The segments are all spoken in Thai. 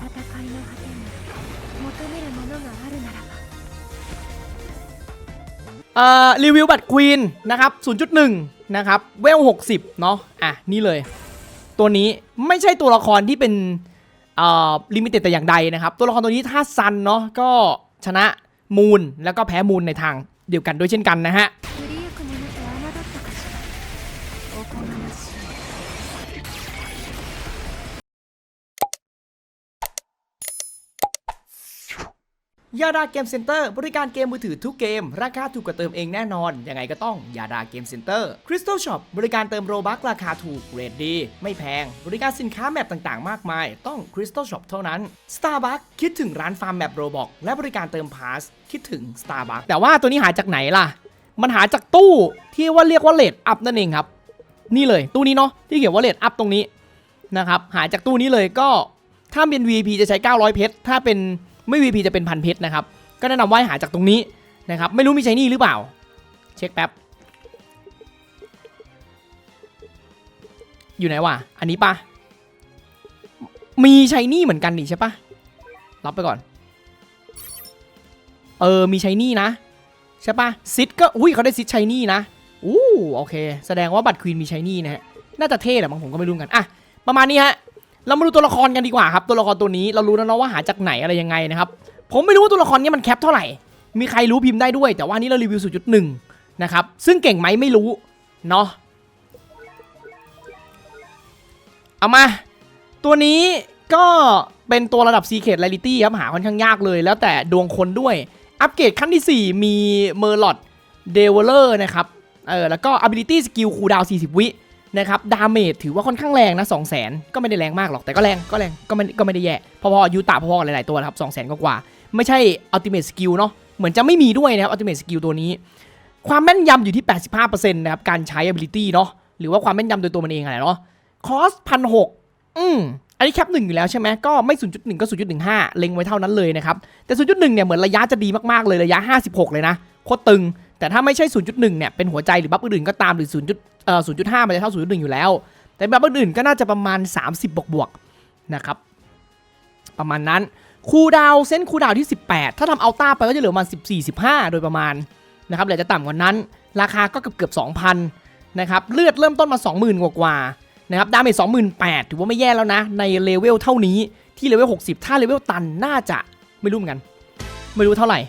戦いの果てに求めるものがあるならば เอ่อรีวิวบัตรควีนนะครับ 0.1 นะครับ เวล 60 เนาะอ่ะ นี่เลย ตัวนี้ไม่ใช่ตัวละครที่เป็นเอ่อลิมิเต็ดแต่อย่างใดนะครับ ตัวละครตัวนี้ถ้าซันเนาะก็ชนะมูนแล้วก็แพ้มูนในทางเดียวกันด้วยเช่นกันนะฮะ ยาดาเกมเซ็นเตอร์บริการเกมมือถือทุกเกม ราคาถูกกว่าเติมเองแน่นอน ยังไงก็ต้องยาดาเกมเซ็นเตอร์คริสตัลช็อปบริการเติมโรบัคราคาถูกเรทดี ไม่แพง บริการสินค้าแมปต่างๆ มากมาย ต้องคริสตัลช็อปเท่านั้น Starbucks คิดถึงร้านฟาร์มแมปโรบอกและบริการเติมพาสคิดถึง Starbucks แต่ว่าตัวนี้หาจากไหนล่ะ มันหาจากตู้ที่ว่าเรียกว่าเลทอัพนั่นเองครับ นี่เลยตู้นี้เนาะที่เขียนว่าเลทอัพตรงนี้นะครับหาจากตู้นี้เลยก็ถ้าเป็น VIP จะใช้ 900 เพชรถ้าเป็น ไม่ VP จะเป็นพันเพชรนะครับ ก็แนะนำว่าหาจากตรงนี้นะครับ ไม่รู้มีใช้นี่หรือเปล่า เช็คแป๊บ อยู่ไหนวะ อันนี้ปะมีใช้นี่เหมือนกันนี่ใช่ปะรับไปก่อน เออ มีใช้นี่นะ ใช่ปะซิดก็ อุ้ยเขาได้ซิดใช้นี่นะ อู้ โอเค แสดงว่าบัตรควีนมีใช้นี่นะฮะ น่าจะเท่แหละมั้งผมก็ไม่รู้เหมือนกัน อะ ประมาณนี้ฮะ เรามาดูตัวละครกันดีกว่าครับ ตัวละครตัวนี้เรารู้แล้วเนาะว่าหาจากไหนอะไรยังไงนะครับ ผมไม่รู้ว่าตัวละครนี้มันแคปเท่าไหร่ มีใครรู้พิมพ์ได้ด้วย แต่ว่านี่เรารีวิว 0.1 นะครับ ซึ่งเก่งไหมไม่รู้ เนาะ เอามา ตัวนี้ก็เป็นตัวระดับ Secret Rarity ครับ หาค่อนข้างยากเลย แล้วแต่ดวงคนด้วย อัปเกรดขั้นที่ 4 มี m e r l o t d e v e l o r นะครับ เออ แล้วก็ Ability Skill Cooldown 40 วิ นะครับดาเมจถือว่าค่อนข้างแรงนะ2 0 0 0 0 0ก็ไม่ได้แรงมากหรอกแต่ก็แรงก็แรงก็ไม่ก็ไม่ได้แย่พอๆอยูตาพอๆหลายๆตัวนะครับ2 0 0 0 0 0กว่าไม่ใช่ Ultimate Skill เนาะเหมือนจะไม่มีด้วยนะครับ Ultimate Skill ตัวนี้ ความแม่นยำอยู่ที่ 85%นะครับการใช้ ability เนาะหรือว่าความแม่นยำโดยตัวมันเองอะไรเนาะคอสพันหกอืมอันนี้แคปหนึ่งอยู่แล้วใช่ไหมก็ไม่ 0.1 ก็ 0.15 เล็งไว้เท่านั้นเลยนะครับ แต่ 0.1 เนี่ยเหมือนระยะจะดีมากๆเลยระยะ 56 เลยนะโคตรตึง แต่ถ้าไม่ใช่ 0.1 เนี่ยเป็นหัวใจหรือบัฟอื่นก็ตามหรือ เอ่อ0.5 มันจะเท่า 0.1 อยู่แล้ว แต่แบัฟอื่นก็น่าจะประมาณ 30 บวกบวกนะครับ ประมาณนั้น คูดาวเส้นคูดาวที่ 18 ถ้าทำอัลต้าไปก็จะเหลือประมาณ 14-15 โดยประมาณนะครับหรือจะต่ำกว่านั้น ราคาก็เกือบเกือบ2,000นะครับเลือดเริ่มต้นมา 20,000 กว่ากว่านะครับดาเมจ28,000ถือว่าไม่แย่แล้วนะ ในเลเวลเท่านี้ที่เลเวล60 ถ้าเลเวลตันน่าจะไม่รู้เหมือนกัน ไม่รู้เท่าไหร่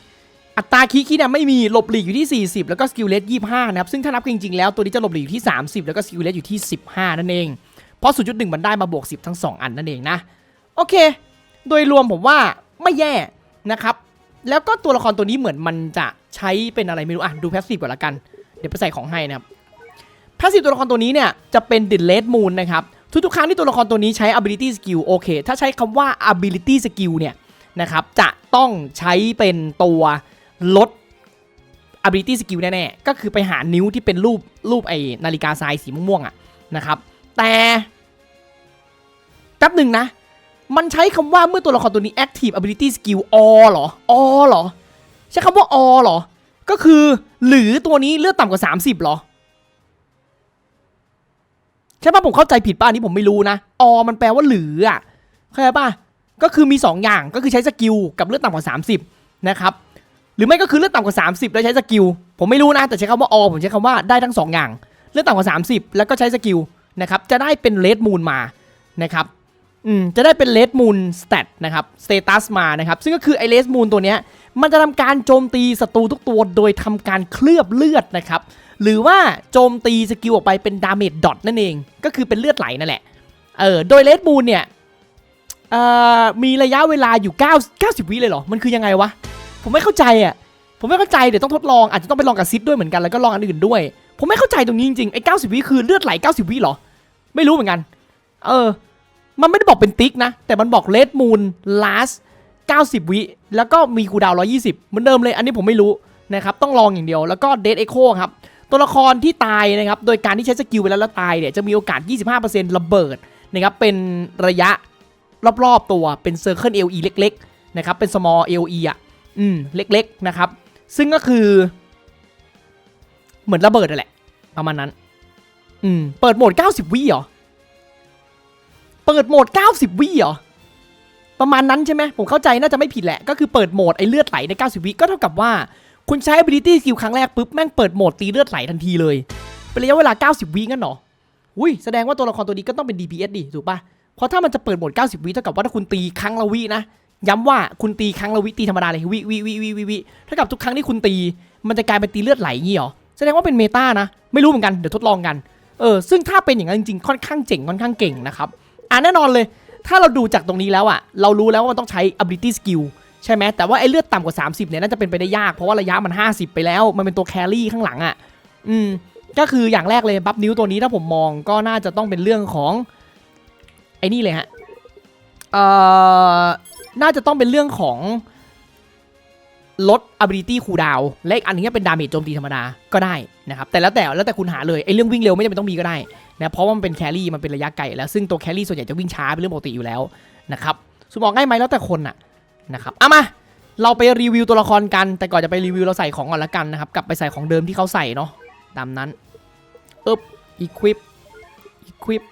อัตราคีคีเนี่ยไม่มีหลบหลีกอยู่ที่ 40 แล้วก็สกิลเลส25 นะครับ ซึ่งถ้านับจริงๆแล้วตัวนี้จะหลบหลีกอยู่ที่ 30 แล้วก็สกิลเลสอยู่ที่ 15 นั่นเอง เพราะ 0.1 มันได้มาบวก 10 ทั้ง 2 อันนั่นเองนะ โอเค โดยรวมผมว่าไม่แย่นะครับ แล้วก็ตัวละครตัวนี้เหมือนมันจะใช้เป็นอะไรไม่รู้ อะ ดูแพสซีฟก่อนละกัน เดี๋ยวไปใส่ของให้นะครับแพสซีฟตัวละครตัวนี้เนี่ยจะเป็นดิเลดมูนนะครับทุกๆครั้งที่ตัวละครตัวนี้ใช้ ability skill โอเค ถ้าใช้คำว่า ability skill เนี่ยนะครับจะต้องใช้เป็นตัว ลด ability skill แน่ๆ ก็คือไปหานิ้วที่เป็นรูปรูปไอ้นาฬิกาทรายสีม่วงๆอะนะครับ แต่แป๊บหนึ่งนะ มันใช้คำว่าเมื่อตัวละครตัวนี้ active ability skill all เหรอ all เหรอ ใช้คำว่า all เหรอ ก็คือหรือตัวนี้เลือดต่ำกว่า 30หรอใช่ป่ะผมเข้าใจผิดป่ะอันนี้ผมไม่รู้นะ all มันแปลว่าหรืออะเข้าใจป่ะก็คือมี 2 อย่างก็คือใช้สกิลกับเลือดต่ำกว่า 30 นะครับ หรือไม่ก็คือเลือดต่ำกว่า 30 แล้วใช้สกิล ผมไม่รู้นะ แต่ใช้คำว่า all ผมใช้คำว่าได้ทั้ง 2 อย่าง เลือดต่ำกว่า 30 แล้วก็ใช้สกิลนะครับ จะได้เป็นเลดมูนมานะครับ อืม จะได้เป็นเลดมูนสเตตนะครับ สเตตัสมานะครับ ซึ่งก็คือไอเลดมูนตัวเนี้ย มันจะทำการโจมตีศัตรูทุกตัว โดยทำการเคลือบเลือดนะครับ หรือว่าโจมตีสกิลออกไปเป็นดาเมจดอทนั่นเอง ก็คือเป็นเลือดไหลนั่นแหละ เออ โดยเลดมูนเนี่ย เอ่อ มีระยะเวลาอยู่ 9 90 วิเลยเหรอ มันคือยังไงวะ ผมไม่เข้าใจอะผมไม่เข้าใจเดี๋ยวต้องทดลองอาจจะต้องไปลองกับซิดด้วยเหมือนกันแล้วก็ลองอันอื่นด้วย ผมไม่เข้าใจตรงนี้จริงๆไอ้90วิคือเลือดไหล90วิเหรอ ไม่รู้เหมือนกัน เออ มันไม่ได้บอกเป็นติ๊กนะ แต่มันบอกเลดมูนลาส90วิแล้วก็มีคูดาวน์120เหมือนเดิมเลยอันนี้ผมไม่รู้นะครับต้องลองอย่างเดียวแล้วก็เด d เอ็กโคครับตัวละครที่ตายนะครับโดยการที่ใช้สกิลไปแล้วแล้วตายเนี่ยจะมีโอกาส 25%ระเบิดนะครับเป็นระยะรอบๆตัวเป็นเซอร์เคิล LE เล็กๆนะครับเป็น small LE อะ อืมเล็กๆนะครับ ซึ่งก็คือ เหมือนระเบิดนั่นแหละประมาณนั้น อืมเปิดโหมด 90 วิเหรอ เปิดโหมด 90 วิเหรอ ประมาณนั้นใช่ไหมผมเข้าใจน่าจะไม่ผิดแหละ ก็คือเปิดโหมดไอ้เลือดไหลใน 90 วิก็เท่ากับว่า คุณใช้ ability skill ครั้งแรกปุ๊บ แม่งเปิดโหมดตีเลือดไหลทันทีเลย เป็นระยะเวลา 90 วิงั้นเหรออุ้ยแสดงว่าตัวละครตัวนี้ก็ต้องเป็น DPS ดิถูกปะเพราะถ้ามันจะเปิดโหมด 90 วิเท่ากับว่าถ้าคุณตีครั้งละวินะ ย้ำว่าคุณตีครั้งละวิตีธรรมดาเลยวิวิวิวิวิวิเท่ากับทุกครั้งที่คุณตี มันจะกลายเป็นตีเลือดไหลงี้เหรอแสดงว่าเป็นเมตานะ ไม่รู้เหมือนกันเดี๋ยวทดลองกันเออซึ่งถ้าเป็นอย่างนั้นจริงๆค่อนข้างเจ๋งค่อนข้างเก่งนะครับอ่าแน่นอนเลย ถ้าเราดูจากตรงนี้แล้วอะเรารู้แล้วว่ามันต้องใช้ ability skill ใช่ไหมแต่ว่าไอ้เลือดต่ำกว่า 30เนี่ยน่าจะเป็นไปได้ยากเพราะว่าระยะมัน 50 ไปแล้วมันเป็นตัวแครี่ข้างหลังอะอืมก็คืออย่างแรกเลยบัฟนิ้วตัวนี้ถ้าผมมองก็น่าจะต้องเป็นเรื่องของไอ้นี่เลยฮะเอ่อ น่าจะต้องเป็นเรื่องของลด ability cooldown และอีกอันนึงเป็นดาเมจโจมตีธรรมดาก็ได้นะครับ แต่แล้วแต่แล้วแต่คุณหาเลยไอ้เรื่องวิ่งเร็วไม่จำเป็นต้องมีก็ได้นะเพราะว่ามันเป็นแครี่มันเป็นระยะไกลแล้วซึ่งตัวแครี่ส่วนใหญ่จะวิ่งช้าเป็นเรื่องปกติอยู่แล้วนะครับสมองง่ายไหมแล้วแต่คนน่ะนะครับเอามาเราไปรีวิวตัวละครกัน แต่ก่อนจะไปรีวิวเราใส่ของก่อนละกันนะครับกลับไปใส่ของเดิมที่เขาใส่เนาะตามนั้นอึ๊บ equip equip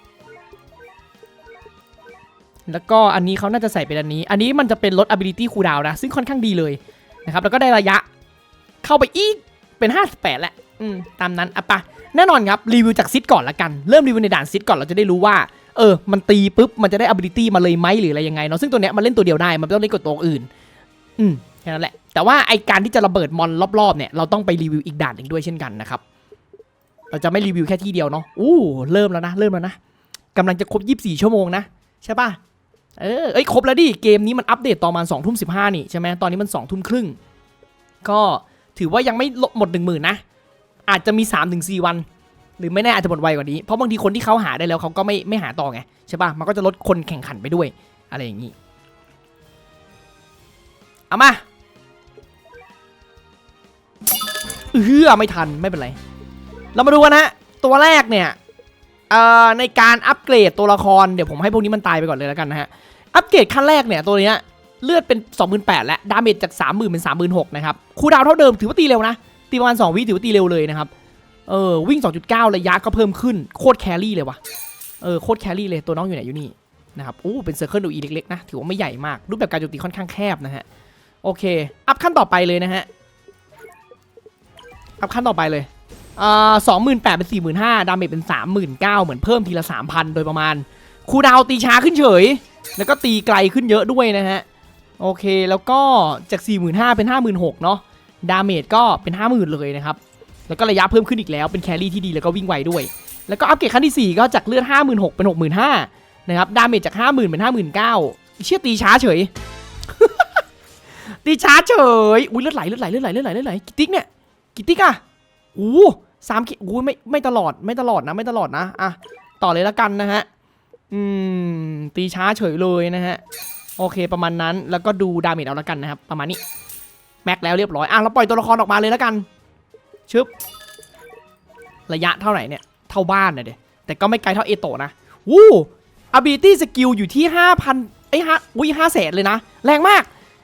แล้วก็อันนี้เขาน่าจะใส่เป็นอันนี้ อันนี้มันจะเป็นลด ability cooldown นะ ซึ่งค่อนข้างดีเลยนะครับ แล้วก็ได้ระยะเข้าไปอีกเป็น 58แหละอืมตามนั้นอะปะแน่นอนครับ รีวิวจากซิดก่อนละกัน เริ่มรีวิวในด่านซิดก่อนเราจะได้รู้ว่า เออ มันตีปุ๊บ มันจะได้ ability มาเลยไหมหรืออะไรยังไงเนาะ ซึ่งตัวเนี้ยมันเล่นตัวเดียวได้ มันไม่ต้องเล่นกับตัวอื่น อืมแค่นั้นแหละ แต่ว่าไอการที่จะระเบิดมอนรอบๆ เนี่ย เราต้องไปรีวิวอีกด่านหนึ่งด้วยเช่นกันนะครับ เราจะไม่รีวิวแค่ที่เดียวเนาะ อู้ เริ่มแล้วนะ เริ่มแล้วนะกำลังจะครบ 24 ชั่วโมงนะ ใช่ปะ เออเอ้ยครบแล้วดิ เกมนี้มันอัปเดตต่อมาณ2ทุ่ม15 นี่ใช่ไหมตอนนี้มัน2ทุ่มครึ่ง ก็ถือว่ายังไม่หมด1 0,000นะ อาจจะมี 3-4 วัน หรือไม่แน่อาจจะหมดไวกว่านี้ เพราะบางทีคนที่เขาหาได้แล้วเขาก็ไม่ไม่หาต่อไงใช่ปะมันก็จะลดคนแข่งขันไปด้วย อะไรอย่างนี้ เอามาเออไม่ทันไม่เป็นไร เรามาดูกันนะ ตัวแรกเนี่ย ในการอัปเกรดตัวละครเดี๋ยวผมให้พวกนี้มันตายไปก่อนเลยแล้วกันนะฮะอัปเกรดขั้นแรกเนี่ยตัวเนี้ยเลือดเป็น 28,000และดาเมจจาก 30,000 เป็น 36,000นะครับคูดาวเท่าเดิมถือว่าตีเร็วนะ ตีประมาณ 2 วิถือว่าตีเร็วเลยนะครับเออวิ่ง 2.9 ระยะก็เพิ่มขึ้นโคตรแครี่เลยวะเออโคตรแครี่เลยตัวน้องอยู่ไหนอยู่นี่นะครับอู้เป็นเซอร์เคิลดูอีเล็กๆนะถือว่าไม่ใหญ่มาก รูปแบบการโจมตีค่อนข้างแคบนะฮะโอเค อัพขั้นต่อไปเลยนะฮะอัพขั้นต่อไปเลย สองหมื่นแปดเป็นสี่หมื่นห้าดาเมจเป็นสามหมื่นเก้าเหมือนเพิ่มทีละสามพันโดยประมาณ คูดาวตีช้าขึ้นเฉย แล้วก็ตีไกลขึ้นเยอะด้วยนะฮะ โอเคแล้วก็จาก4 5 0 0 0เป็น56,000เนาะดาเมจก็เป็น50,000เลยนะครับ แล้วก็ระยะเพิ่มขึ้นอีกแล้วเป็นแครี่ที่ดีแล้วก็วิ่งไวด้วย แล้วก็อัปเกรดขั้นที่ 4 ก็จากเลือด 5 6 0 0เป็น 65,000นะครับดาเมจจาก 50,000เป็น59,000เชี่ยตีช้าเฉยตีช้าเฉยอุ้ยเลือดไหลเลือดไหลเลือดไหลเลือดไหลเลือดไหลกี่ติ๊กเนี่ยกี่ติ๊กอะอู้ สามขีดอู้ไม่ไม่ตลอดไม่ตลอดนะไม่ตลอดนะอะต่อเลยละกันนะฮะอืมตีช้าเฉยเลยนะฮะโอเคประมาณนั้นแล้วก็ดูดาเมจเอาละกันนะครับประมาณนี้แม็กแล้วเรียบร้อยอะเราปล่อยตัวละครออกมาเลยล้วกันชึบระยะเท่าไหร่เนี่ยเท่าบ้านนะเด็แต่ก็ไม่ไกลเท่าเอโตะนะวู้ ability skill อยู่ที่ 5,000ไอ้ยห้าอุ้ยห้าแสนเลยนะ แรงมาก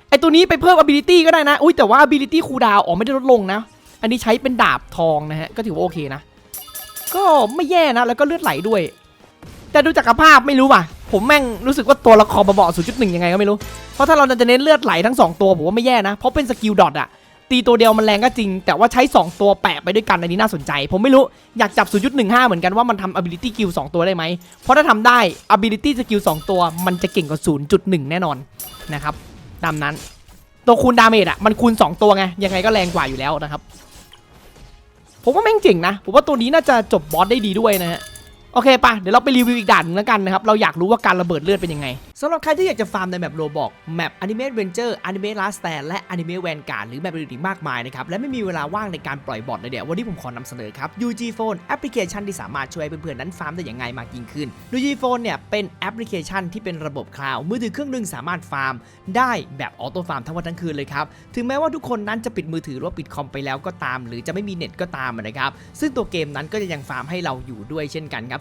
ไอตัวนี้ไปเพิ่ม ability ก็ได้นะ อุ้ยแต่ว่า ability cooldown อ๋อไม่ได้ลดลงนะ อันนี้ใช้เป็นดาบทองนะฮะ ก็ถือว่าโอเคนะ ก็ไม่แย่นะ แล้วก็เลือดไหลด้วย แต่ดูจากภาพไม่รู้ว่ะ ผมแม่งรู้สึกว่าตัวละครมาเบาๆ0.1ยังไงก็ไม่รู้ เพราะถ้าเราจะเน้นเลือดไหลทั้ง 2 ตัวผมว่าไม่แย่นะ เพราะเป็นสกิลดอทอะตีตัวเดียวมันแรงก็จริง แต่ว่าใช้ 2 ตัวแปะไปด้วยกันอันนี้น่าสนใจ ผมไม่รู้อยากจับ 0.15 เหมือนกันว่ามันทำ ability skill 2 ตัวได้ไหม เพราะถ้าทำได้ ability skill 2 ตัว มันจะเก่งกว่า 0.1 แน่นอนนะครับตามนั้น ตัวคูณดาเมจอะมันคูณ2 ตัวไงยังไงก็แรงกว่าอยู่แล้วนะครับ ผมว่าแม่งเจ๋งนะ ผมว่าตัวนี้น่าจะจบบอสได้ดีด้วยนะฮะ โอเคปะเดี๋ยวเราไปรีวิวอีกด่านหนึงแล้วกันนะครับ เราอยากรู้ว่าการระเบิดเลือดเป็นยังไงสำหรับใครที่อยากจะฟาร์มในแมปโรบอกแมป Anime Adventure Anime Last Stand และ Anime Vanguard หรือแมปอื่นอีกมากมายนะครับ และไม่มีเวลาว่างในการปล่อยบอทเลยเดี๋ยววันนี้ผมขอนำเสนอครับ UG Phone แอปพลิเคชันที่สามารถช่วยเพื่อนๆนั้นฟาร์มได้อย่างง่ายมากยิ่งขึ้น UG Phone เนี่ยเป็นแอปพลิเคชันที่เป็นระบบคลาวด์มือถือเครื่องหนึงสามารถฟาร์ม ได้แบบออโต้ฟาร์มทั้งวันทั้งคืนเลยครับถึงแม้ว่าทุกคนนั้นจะปิดมือถือหรือปิดคอมไปแล้วก็ตาม หรือจะไม่มีเน็ตก็ตามนะครับซึ่งตัวเกมนั้นก็จะยังฟาร์มให้เราอยู่ด้วยเช่นกันครับ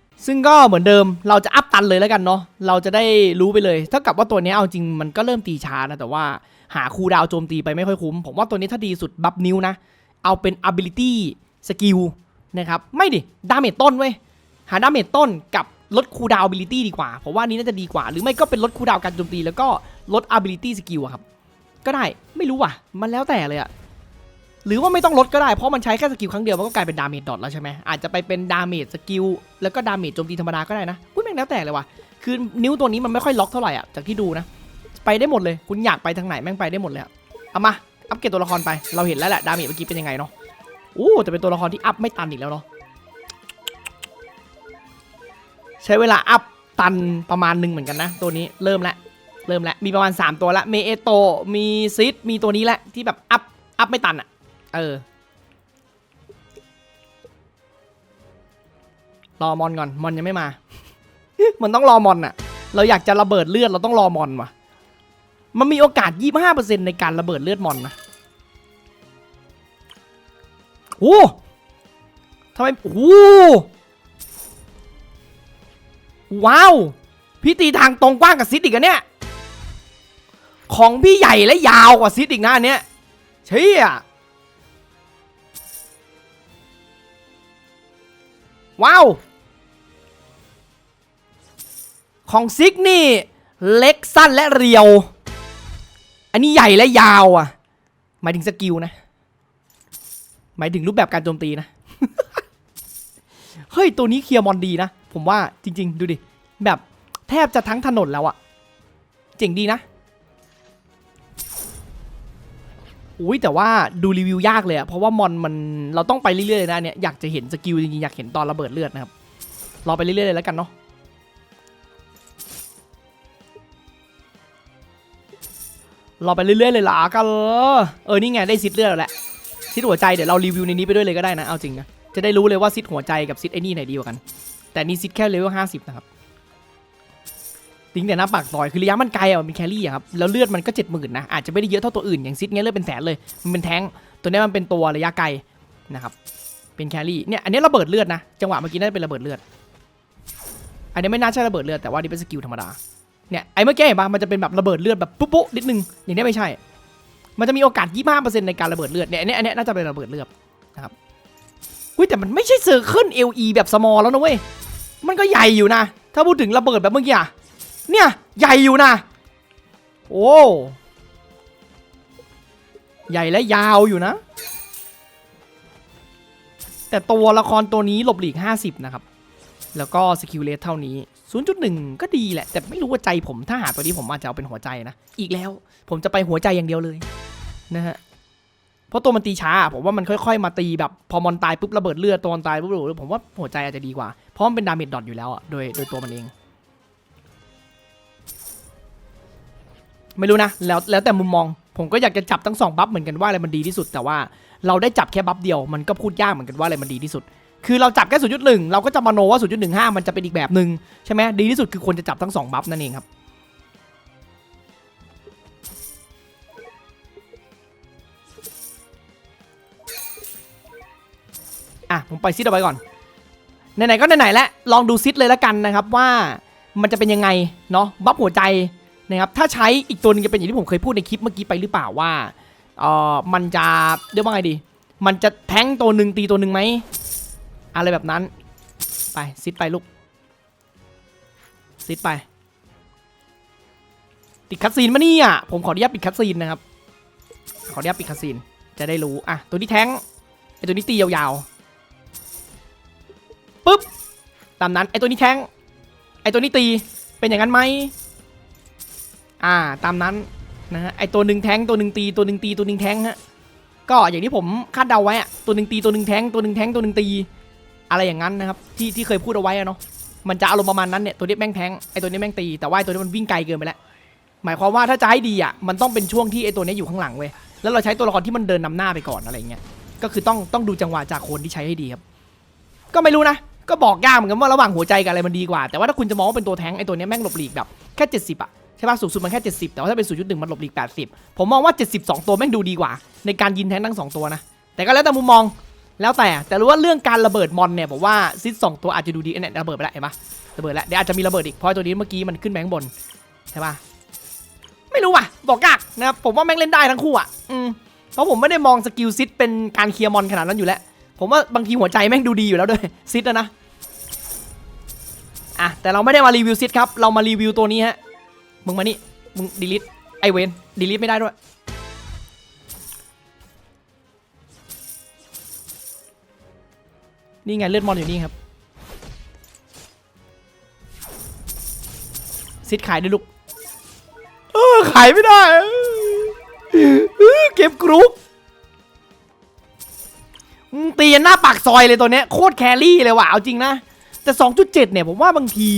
ซึ่งก็เหมือนเดิมเราจะอัพตันเลยแล้วกันเนาะเราจะได้รู้ไปเลยเท่ากับว่าตัวนี้เอาจริงมันก็เริ่มตีช้านะแต่ว่าหาคูดาวโจมตีไปไม่ค่อยคุ้ม ผมว่าตัวนี้ถ้าดีสุดบัฟนิ้วนะ เอาเป็น ability skill นะครับ ไม่ดิดาเมจต้นเว้ย หาดาเมจต้นกับลดคูดาว ability ดีกว่า ผมว่านี้น่าจะดีกว่า หรือไม่ก็เป็นลดคูดาวการโจมตี แล้วก็ลด ability skill ครับ ก็ได้ไม่รู้ว่ะ มันแล้วแต่เลยอะ หรือว่าไม่ต้องลดก็ได้เพราะมันใช้แค่สกิลครั้งเดียวมันก็กลายเป็นดาเมจดอทแล้วใช่ไหมอาจจะไปเป็นดาเมจสกิลแล้วก็ดาเมจโจมตีธรรมดาก็ได้นะอุ้ยแม่งแล้วแต่เลยว่ะคือนิ้วตัวนี้มันไม่ค่อยล็อกเท่าไหร่อะจากที่ดูนะ ไปได้หมดเลยคุณอยากไปทางไหนแม่งไปได้หมดเลยอะเอามาอัปเกรดตัวละครไปเราเห็นแล้วแหละดาเมจเมื่อกี้เป็นยังไงเนาะโอ้แต่เป็นตัวละครที่อัพไม่ตันอีกแล้วเนาะใช้เวลาอัพตันประมาณหนึ่งเหมือนกันนะ ตัวนี้เริ่มแล้วเริ่มแล้วมีประมาณ 3 ตัวละเมเอโตมีซิดมีตัวนี้แหละที่แบบอัพอัพไม่ตันอะ เออ รอมอนก่อน มอนยังไม่มา มันต้องรอมอนอะเราอยากจะระเบิดเลือดเราต้องรอมอนว่ะ มันมีโอกาส 25%ในการระเบิดเลือดมอนนะโอ้ทำไมโอ้ว้าว พี่ตีทางตรงกว้างกับซิดอีกอะเนี่ย ของพี่ใหญ่และยาวกว่าซิดอีกนะอันเนี้ยเชี่ย ว้าว ของซิกนี่ เล็กสั้นและเรียว อันนี้ใหญ่และยาวอะ หมายถึงสกิลนะ หมายถึงรูปแบบการโจมตีนะ เฮ้ย ตัวนี้เคลียร์มอนดีนะ ผมว่าจริง ๆ ดูดิ แบบแทบจะทั้งถนนแล้วอะเจ๋งดีนะ อุ้ยแต่ว่าดูรีวิวยากเลยอะเพราะว่ามอนมันเราต้องไปเรื่อยๆเลยนะเนี่ยอยากจะเห็นสกิลจริงๆอยากเห็นตอนระเบิดเลือดนะครับรอไปเรื่อยๆเลยแล้วกันเนาะรอไปเรื่อยๆเลยล่ะกันเออนี่ไงได้ซิดเลือดแล้วแหละซิดหัวใจเดี๋ยวเรารีวิวในนี้ไปด้วยเลยก็ได้นะเอาจริงนะจะได้รู้เลยว่าซิดหัวใจกับซิดไอ้นี่ไหนดีกว่ากัน แต่นี่ซิดแค่เลเวลห้าสิบนะครับ ทิ้งแต่หน้าปากซอยคือระยะมันไกลอะมันเป็นแครี่อะครับแล้วเลือดมันก็เจ็ดหมื่นนะอาจจะไม่ได้เยอะเท่าตัวอื่นอย่างซิดเงี้ยเลือดเป็นแสนเลยมันเป็นแท้งตัวนี้มันเป็นตัวระยะไกลนะครับเป็นแครี่เนี่ยอันนี้ระเบิดเลือดนะจังหวะเมื่อกี้น่าจะเป็นระเบิดเลือด อันนี้ไม่น่าใช่ระเบิดเลือดแต่ว่านี่เป็นสกิลธรรมดาเนี่ยไอ้เมื่อกี้เห็นปะมันจะเป็นแบบระเบิดเลือดแบบปุ๊บปุ๊บนิดนึงอย่างนี้ไม่ใช่ มันจะมีโอกาส 25%ในการระเบิดเลือดเนี่ยอันนี้อันนี้น่าจะเป็นระเบิดเลือดนะครับอุ้ยแต่มันไม่ใช่เซอร์เคิล LE แบบสมอลแล้วนะเว้ยมันก็ใหญ่อยู่นะ ถ้าพูดถึงระเบิดแบบเมื่อกี้อะ เนี่ย ใหญ่อยู่นะ โอ้ ใหญ่และยาวอยู่นะ แต่ตัวละครตัวนี้หลบหลีก 50 นะครับ แล้วก็สกิลเลสเท่านี้ 0.1 ก็ดีแหละ แต่ไม่รู้ว่าใจผมถ้าหาตัวนี้ผมอาจจะเอาเป็นหัวใจนะ อีกแล้วผมจะไปหัวใจอย่างเดียวเลยนะฮะเพราะตัวมันตีช้า ผมว่ามันค่อยๆ มาตีแบบ พอมอนตายปุ๊บระเบิดเลือดตัวมันตายปุ๊บระเบิดเลือผมว่าหัวใจอาจจะดีกว่า เพราะมันเป็นดาเมจดอทอยู่แล้วอะโดยโดยตัวมันเอง ไม่รู้นะแล้วแล้วแต่มุมมอง ผมก็อยากจะจับทั้งสองบัฟเหมือนกันว่าอะไรมันดีที่สุด แต่ว่าเราได้จับแค่บัฟเดียวมันก็พูดยากเหมือนกันว่าอะไรมันดีที่สุด คือเราจับแค่0.1เราก็จะมโนว่า0.15มันจะเป็นอีกแบบหนึ่งใช่ไหมดีที่สุดคือควรจะจับทั้งสองบัฟนั่นเองครับอะผมไปซิดเอาไว้ก่อนไหนๆก็ไหนๆแล้วลองดูซิดเลยแล้วกันนะครับว่ามันจะเป็นยังไงเนาะบัฟหัวใจ นะครับถ้าใช้อีกตัวหนึงจะเป็นอย่างที่ผมเคยพูดในคลิปเมื่อกี้ไปหรือเปล่าว่าเออมันจะเรียกว่าไงดี มันจะแทงตัวหนึ่งตีตัวหนึ่งไหมอะไรแบบนั้น ไปซิดไปลูกซิดไปปิดคัดซีนมานี่อะผมขออนุญาตปิดคัดซีนนะครับ ขออนุญาตปิดคัดซีนจะได้รู้อะตัวนี้แทงไอตัวนี้ตียาวๆปุ๊บตามนั้นไอตัวนี้แทงไอตัวนี้ตีเป็นอย่างนั้นไหม อ่าตามนั้นนะฮะไอตัวหนึ่งแทงตัวหนึ่งตีตัวหนึ่งตีตัวหนึ่งแทงฮะก็อย่างที่ผมคาดเดาไว้อะตัวหนึ่งตีตัวหนึ่งแทงตัวหนึ่งแทงตัวหนึ่งตี อะไรอย่างนั้นนะครับที่ที่เคยพูดเอาไว้อะเนาะมันจะอารมณ์ประมาณนั้นเนี่ยตัวนี้แม่งแทงไอตัวนี้แม่งตีแต่ว่าไอตัวนี้มันวิ่งไกลเกินไปแล้วหมายความว่าถ้าจะให้ดีอะมันต้องเป็นช่วงที่ไอตัวนี้อยู่ข้างหลังเว้ยแล้วเราใช้ตัวละครที่มันเดินนำหน้าไปก่อนอะไรเงี้ยก็คือต้องต้องดูจังหวะจากคนที่ใช้ให้ดีครับ ก็ไม่รู้นะก็บอกยากเหมือนกันว่าระหว่างหัวใจกับอะไรมันดีกว่า แต่ว่าถ้าคุณจะมองว่าเป็นตัวแท้งไอตัวนี้แม่งหลบหลีกแบบแค่ 70อะ ใช่ป่ะสูงสุดมันแค่ 70 แต่ว่าถ้าเป็น 0.1 มันหลบหลีก 80 ผมมองว่า 72 ตัวแม่งดูดีกว่า ในการยินแท้งทั้งสองตัวนะ แต่ก็แล้วแต่มุมมองแล้วแต่แต่รู้ว่าเรื่องการระเบิดมอนเนี่ยผมว่าซิดสองตัวอาจจะดูดีเนี่ยระเบิดไปแล้วเห็นปะระเบิดแล้วเดี๋ยวอาจจะมีระเบิดอีกเพราะตัวนี้เมื่อกี้มันขึ้นแบงบนใช่ปะไม่รู้ว่ะบอกยากนะครับผมว่าแม่งเล่นได้ทั้งคู่อะอืมเพราะผมไม่ได้มองสกิลซิดเป็นการเคลียร์มอนขนาดนั้นอยู่แล้ว ผมว่าบางทีหัวใจแม่งดูดีอยู่แล้วด้วยซิดอะนะอะแต่เราไม่ได้มารีวิวซิดครับเรามารีวิวตัวนี้ฮะ มึงมานี่ มึงดีลิทไอเวนดีลิทไม่ได้ด้วย นี่ไงเลือดมอนอยู่นี่ครับ ซิดขายด้วยลูก เออขายไม่ได้เออเก็บกรุ๊ปตีหน้าปากซอยเลยตัวเนี้ยโคตรแครี่เลยว่ะ เอาจริงนะ แต่ 2.7 เนี่ย ผมว่าบางที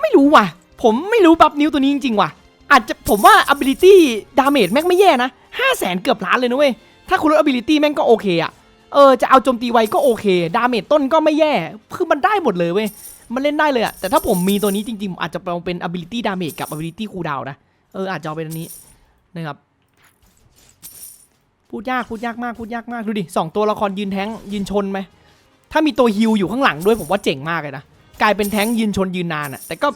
ไม่รู้ว่ะ ผมไม่รู้บัฟนิ้วตัวนี้จริงๆว่ะ อาจจะผมว่า ability damage แม่งไม่แย่นะ5 0 0แสนเกือบล้านเลยนะเว้ย ถ้าคุณลด ability แม่งก็โอเคอะเออจะเอาโจมตีไวก็โอเค ดาเมจต้นก็ไม่แย่ คือมันได้หมดเลยเว้ย มันเล่นได้เลยอะแต่ถ้าผมมีตัวนี้จริงๆผมอาจจะลองเป็น ability damage กับ ability cooldown นะ เอออาจจะเอาเป็นอันนี้นะครับ พูดยากพูดยากมากพูดยากมาก ดูดิสองตัวละครยืนแท้งยืนชนไหม ถ้ามีตัวฮิวอยู่ข้างหลังด้วยผมว่าเจ๋งมากเลยนะ กลายเป็นแท้งยืนชนยืนนานอะแต่ก็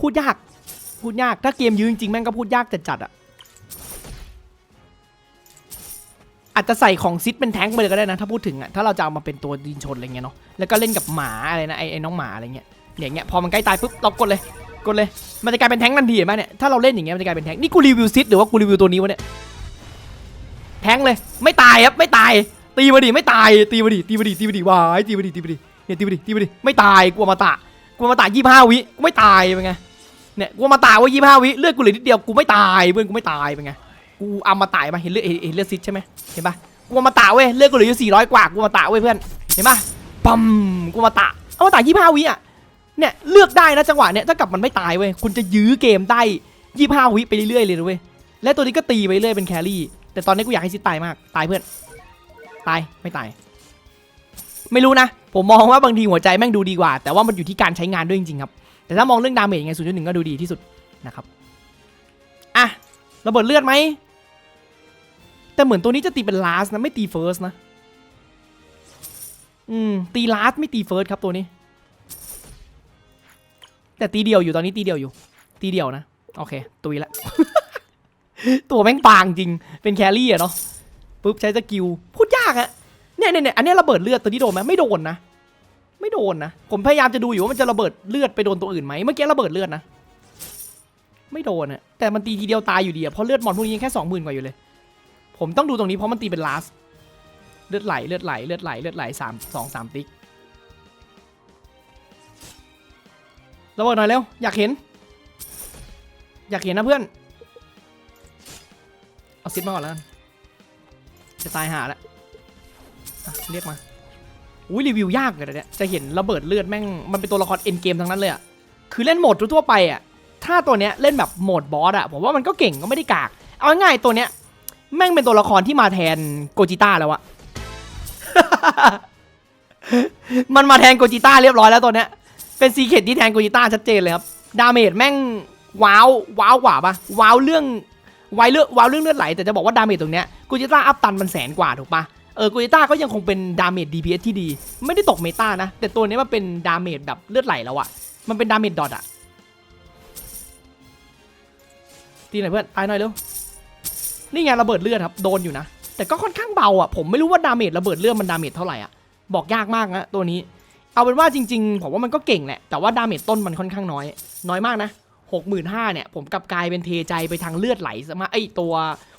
พูดยากพูดยากถ้าเกมยืนจริงแม่งก็พูดยากจัดจัดอะอาจจะใส่ของซิดเป็นแท้งไปเลยก็ได้นะ ถ้าพูดถึงอะถ้าเราจะเอามาเป็นตัวยืนชนอะไรเงี้ยเนาะแล้วก็เล่นกับหมาอะไรนะไอ้ไอ้น้องหมาอะไรเงี้ยอย่างเงี้ยพอมันใกล้ตายปุ๊บเรากดเลยกดเลย มันจะกลายเป็นแท้งทันทีเห็นไหมเนี่ยถ้าเราเล่นอย่างเงี้ยมันจะกลายเป็นแท้งนี่กูรีวิวซิดหรือว่ากูรีวิวตัวนี้วะเนี่ยแท้งเลยไม่ตายครับไม่ตายตีมาดิไม่ตายตีมาดิตีมาดิตีมาดิวายตีมาดิตีมาดิ เนี่ยตีมาดิตีมาดิไม่ตายกลัวมาตะกลัวมาตะยี่ห้าวิกูไม่ตายเป็นไงเนี่ยกลัวมาตะว่ายี่ห้าวิเลือดกูเหลือนิดเดียวกูไม่ตายเพื่อนกูไม่ตายเป็นไงกูเอามาตายมาเห็นเลือดเห็นเลือดซิดใช่ไหมเห็นปะกูมาตะเว้ยเลือดกูเหลืออยู่สี่ร้อยกว่ากูมาตะเว้ยเพื่อนเห็นปะปั๊มกูมาตะเอามาตะยี่ห้าวิอะเนี่ยเลือกได้นะจังหวะเนี่ยถ้ากับมันไม่ตายเว้ยคุณจะยื้อเกมได้ยี่ห้าวิไปเรื่อยๆเลยนะเว้ยและตัวนี้ก็ตีไปเรื่อยเป็นแครี่แต่ตอนนี้กูอยากให้ซิดตายมากตายเพื่อนตายไม่ตาย ไม่รู้นะ ผมมองว่าบางทีหัวใจแม่งดูดีกว่า แต่ว่ามันอยู่ที่การใช้งานด้วยจริงๆครับ แต่ถ้ามองเรื่องดาเมจยังไงศูนย์จุดหนึ่งก็ดูดีที่สุดนะครับ อะ ระเบิดเลือดไหม แต่เหมือนตัวนี้จะตีเป็นลาสนะ ไม่ตีเฟิร์สนะ อืม ตีลาสไม่ตีเฟิร์สครับตัวนี้ แต่ตีเดียวอยู่ตอนนี้ตีเดียวอยู่ ตีเดียวนะ โอเค ตุยละ ตัวแม่งปางจริง เป็นแครี่อะเนาะ ปุ๊บใช้สกิล พูดยากอะ เนี่ยเนี่ยเนี่ยอันนี้ระเบิดเลือดตัวนี้โดนไหมไม่โดนนะ ไม่โดนนะ ผมพยายามจะดูอยู่ว่ามันจะระเบิดเลือดไปโดนตัวอื่นไหมเมื่อกี้ระเบิดเลือดนะ ไม่โดนอะแต่มันตีทีเดียวตายอยู่ดีอะเพราะเลือดมอนพวกนี้ยังแค่สองหมื่นกว่าอยู่เลย ผมต้องดูตรงนี้เพราะมันตีเป็นลาสเลือดไหลเลือดไหลเลือดไหลเลือดไหลสามสองสามติ๊กระเบิดหน่อยเร็วอยากเห็น อยากเห็นนะเพื่อนเอาซิปมาก่อนแล้วจะตายหาแล้วอะ เรียกมา อุ้ยรีวิวยากเลยนะเนี่ย จะเห็นระเบิดเลือดแม่ง มันเป็นตัวละครเอ็นเกมทั้งนั้นเลยอะคือเล่นโหมดทั่วไปอะถ้าตัวเนี้ยเล่นแบบโหมดบอสอะผมว่ามันก็เก่งก็ไม่ได้กาก เอาง่ายตัวเนี้ยแม่งเป็นตัวละครที่มาแทนโกจิต้าแล้วอะมันมาแทนโกจิต้าเรียบร้อยแล้วตัวเนี้ย เป็นซีเคทที่แทนโกจิต้าชัดเจนเลยครับ ดาเมจแม่งว้าวว้าวกว่าปะว้าวเรื่องไวเลือดว้าวเรื่องเลือดไหลแต่จะบอกว่าดาเมจตรงเนี้ยโกจิต้าอัพตันมันแสนกว่าถูกปะ เออกูจิต้าก็ยังคงเป็นดาเมจ DPS ที่ดี ไม่ได้ตกเมตานะ แต่ตัวนี้มันเป็นดาเมจแบบเลือดไหลแล้วอะมันเป็นดาเมจดอทอะตีหน่อยเพื่อนตายหน่อยเร็วนี่ไงระเบิดเลือดครับโดนอยู่นะ แต่ก็ค่อนข้างเบาอะผมไม่รู้ว่าดาเมจระเบิดเลือดมันดาเมจเท่าไหร่อะบอกยากมากนะตัวนี้ เอาเป็นว่าจริง ๆ ผมว่ามันก็เก่งแหละแต่ว่าดาเมจต้นมันค่อนข้างน้อย น้อยมากนะ หกหมื่นห้าเนี่ย ผมกลับกลายเป็นเทใจไปทางเลือดไหลซะมากไอตัว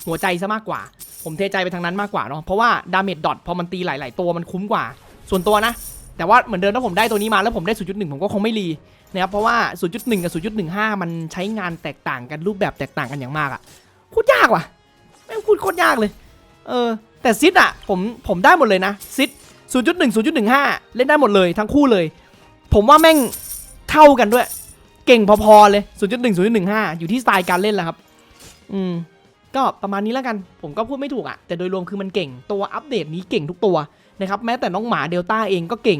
หัวใจซะมากกว่า ผมเทใจไปทางนั้นมากกว่าเนาะเพราะว่าดาเมจดอทพอมันตีหลาย ๆ ตัวมันคุ้มกว่า ส่วนตัวนะ แต่ว่าเหมือนเดิมถ้าผมได้ตัวนี้มาแล้วผมได้ 0.1 ผมก็คงไม่รีนะครับเพราะว่า 0.1 กับ 0.15 มันใช้งานแตกต่างกันรูปแบบแตกต่างกันอย่างมากอะพูดยากว่ะแม่งพูดโคตรยากเลย เออ แต่ซิดอะผมผมได้หมดเลยนะซิด0.1 0.15 เล่นได้หมดเลยทั้งคู่เลย ผมว่าแม่งเท่ากันด้วย เก่งพอๆเลย 0.1 0.15 อยู่ที่สไตล์การเล่นแหละครับ อืม ก็ประมาณนี้แล้วกัน ผมก็พูดไม่ถูกอะแต่โดยรวมคือมันเก่ง ตัวอัปเดตนี้เก่งทุกตัวนะครับ แม้แต่น้องหมาเดลต้าเองก็เก่ง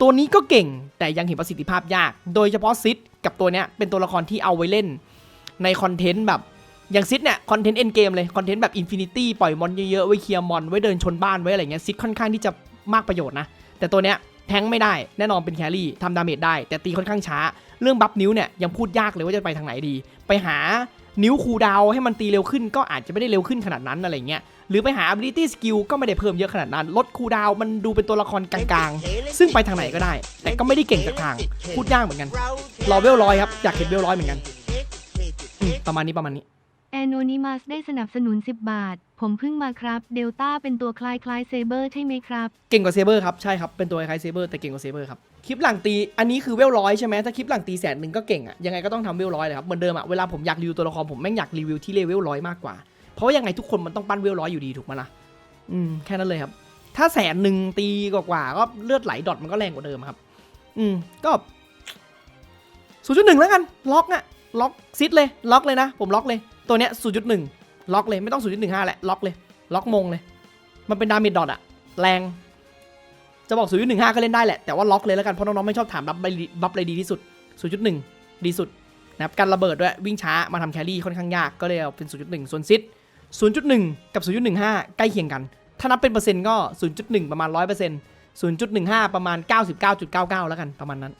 ตัวนี้ก็เก่ง แต่ยังเห็นประสิทธิภาพยาก โดยเฉพาะซิดกับตัวเนี้ยเป็นตัวละครที่เอาไว้เล่น ในคอนเทนต์แบบ อย่างซิดเนี่ยคอนเทนต์เอ็นเกมเลย คอนเทนต์แบบอินฟินิตี้ปล่อยมอนเยอะๆ ไว้เคลียร์มอน ไว้เดินชนบ้านไว้อะไรเงี้ยซิดค่อนข้างที่จะมากประโยชน์นะ แต่ตัวเนี้ย แทงไม่ได้แน่นอนเป็นแครี่ทำดาเมจได้ แต่ตีค่อนข้างช้า เรื่องบัฟนิ้วเนี่ยยังพูดยากเลยว่าจะไปทางไหนดี ไปหานิ้วคูดาวให้มันตีเร็วขึ้นก็อาจจะไม่ได้เร็วขึ้นขนาดนั้นอะไรเงี้ยหรือไปหา ability skill ก็ไม่ได้เพิ่มเยอะขนาดนั้น ลดคูดาวมันดูเป็นตัวละครกลางๆ ซึ่งไปทางไหนก็ได้ แต่ก็ไม่ได้เก่งจากทาง พูดยากเหมือนกันรอเวลร้อยครับอยากเห็นเวลร้อยเหมือนกันประมาณนี้ประมาณนี้ แอนโ y นิมัสได้สนับสนุน 10 บาท ผมเพิ่งมาครับ เดลต้าเป็นตัวคล้ายคล้ายเซเบอร์ใช่ไหมครับ เก่งกว่าเซเบอร์ครับ ใช่ครับ เป็นตัวคล้ายเซเบอร์แต่เก่งกว่าเซเบอร์ครับ คลิปหลังตี อันนี้คือเวลร้อยใช่ไหมถ้าคลิปหลังตีแสนหนึ่งก็เก่งอะยังไงก็ต้องทำเวลร้อยเลยครับเหมือนเดิมอะเวลาผมอยากรีวิวตัวละครผมแม่งอยากรีวิวที่เลเวลร้อยมากกว่า เพราะายังไงทุกคนมันต้องปั้นเวลร้อยอยู่ดีถูกไหมล่ะอืมแค่นั้นเลยครับ ถ้าแสนหนึ่งตีกว่าๆก็เลือดไหลดอทมันก็แรงกว่าเดิมครับ อืมก็ศูนย์จุดหนึ่งแล้วกันล็อกอะล็อกซิดเลยล็อกเลยนะ ผมล็อกเลย ตัวเนี้ยศูนย์จุดหนึ่งล็อกเลยไม่ต้องศูนย์จุดหนึ่งห้าแหละล็อกเลย ล็อกมงเลย มันเป็นดาเมจดอทอะแรง จะบอก0.15ก็เล่นได้แหละ แต่ว่าล็อกเลยแล้วกัน เพราะน้องๆไม่ชอบถามบัฟบัฟอะไรดีที่สุด0.1ดีสุดนะครับการระเบิดด้วยวิ่งช้ามาทำแครี่ค่อนข้างยากก็เลยเอาเป็น0.1ส่วนซิด0.1กับ0.15ใกล้เคียงกัน ถ้านับเป็นเปอร์เซ็นต์ก็0.1ประมาณ100% 0.15ประมาณ99.99แล้วกันประมาณนั้น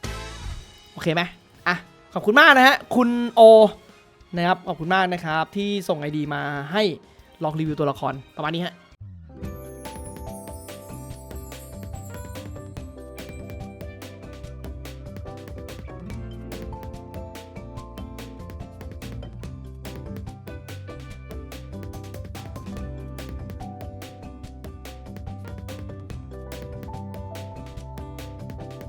โอเคไหมอะขอบคุณมากนะฮะคุณโอ นะครับขอบคุณมากนะครับที่ส่งไอดีมาให้ลองรีวิวตัวละครประมาณนี้ฮะ